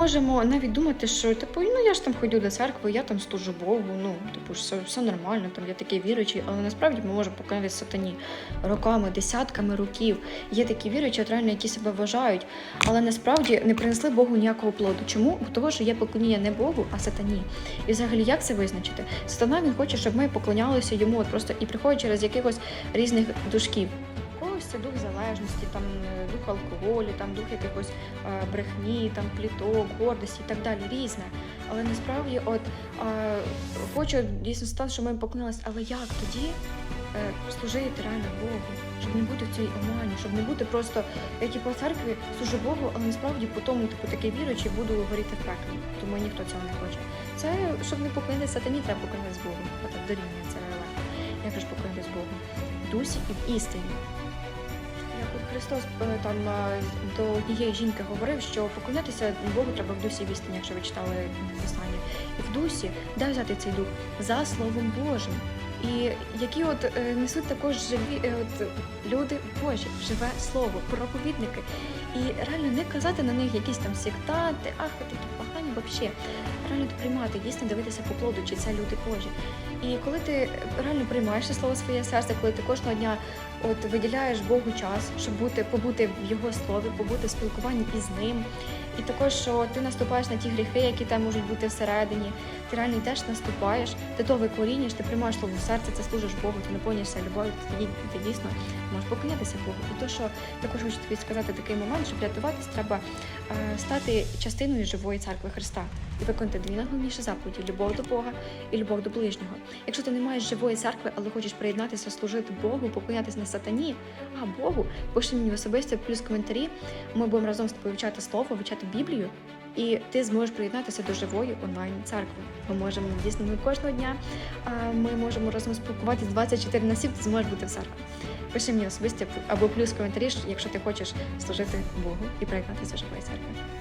Можемо навіть думати, що типу, ну я ж там ходю до церкви, я там служу Богу, ну типу, все, все нормально, там я такий віруючий, але насправді ми можемо поклонятися сатані роками, десятками років. Є такі віруючі, от реально, які себе вважають, але насправді не принесли Богу ніякого плоду. Чому? Того, що є поклоніння не Богу, а сатані. І взагалі, як це визначити? Сатана він хоче, щоб ми поклонялися йому, от просто і приходить через якихось різних душків. Це дух залежності, там е, дух алкоголю, там дух якихось е, брехні, там пліток, гордості і так далі, різне. Але насправді, от е, хочу дійсно стати, що ми поклонилися, але як тоді служити реально Богу, щоб не бути в цій омані, щоб не бути просто як і по церкві служу Богу, але насправді по тому, типу, такий віруючий, буду горіти в пеклі. Тому ніхто цього не хоче. Це щоб не поклонитися сатані, треба поклонитися Богу. Отак дорівнює це легко. Як ж поклонитись Богу? Дусі і в істині. Христос е, там е, до однієї жінки говорив, що поклонятися Богу треба в дусі і в істині, якщо ви читали писання. І в дусі, де взяти цей дух? За Словом Божим. І які от е, несуть також живі от, люди Божі, живе слово, проповідники. І реально не казати на них якісь там сектанти, ах, такі погані, взагалі. Реально приймати, дійсно дивитися по плоду, чи це люди Божі. І коли ти реально приймаєш слово своє серце, коли ти кожного дня от виділяєш Богу час, щоб бути, побути в його слові, побути в спілкуванні із ним. І також, що ти наступаєш на ті гріхи, які там можуть бути всередині, ти реально йдеш, наступаєш, ти то викорінюєш, ти приймаєш слово в серце, це служиш Богу, ти наповнюєшся любов'ю, тоді ти дійсно можеш поклонятися Богу. І то, що також хочу тобі сказати такий момент, щоб рятуватись, треба е, стати частиною живої церкви Христа і виконати дві найголовніші заповіді любов до Бога і любов до ближнього. Якщо ти не маєш живої церкви, але хочеш приєднатися, служити Богу, поклонятися не сатані, а Богу, пиши мені особисто плюс коментарі. Ми будемо разом з тобою вивчати слово, вивчати Біблію, і ти зможеш приєднатися до живої онлайн церкви. Ми можемо дійсно ми кожного дня. Ми можемо разом спілкуватися 24 на 7, ти зможеш бути в церкві. Пиши мені особисто або плюс коментарі, якщо ти хочеш служити Богу і приєднатися до живої церкви.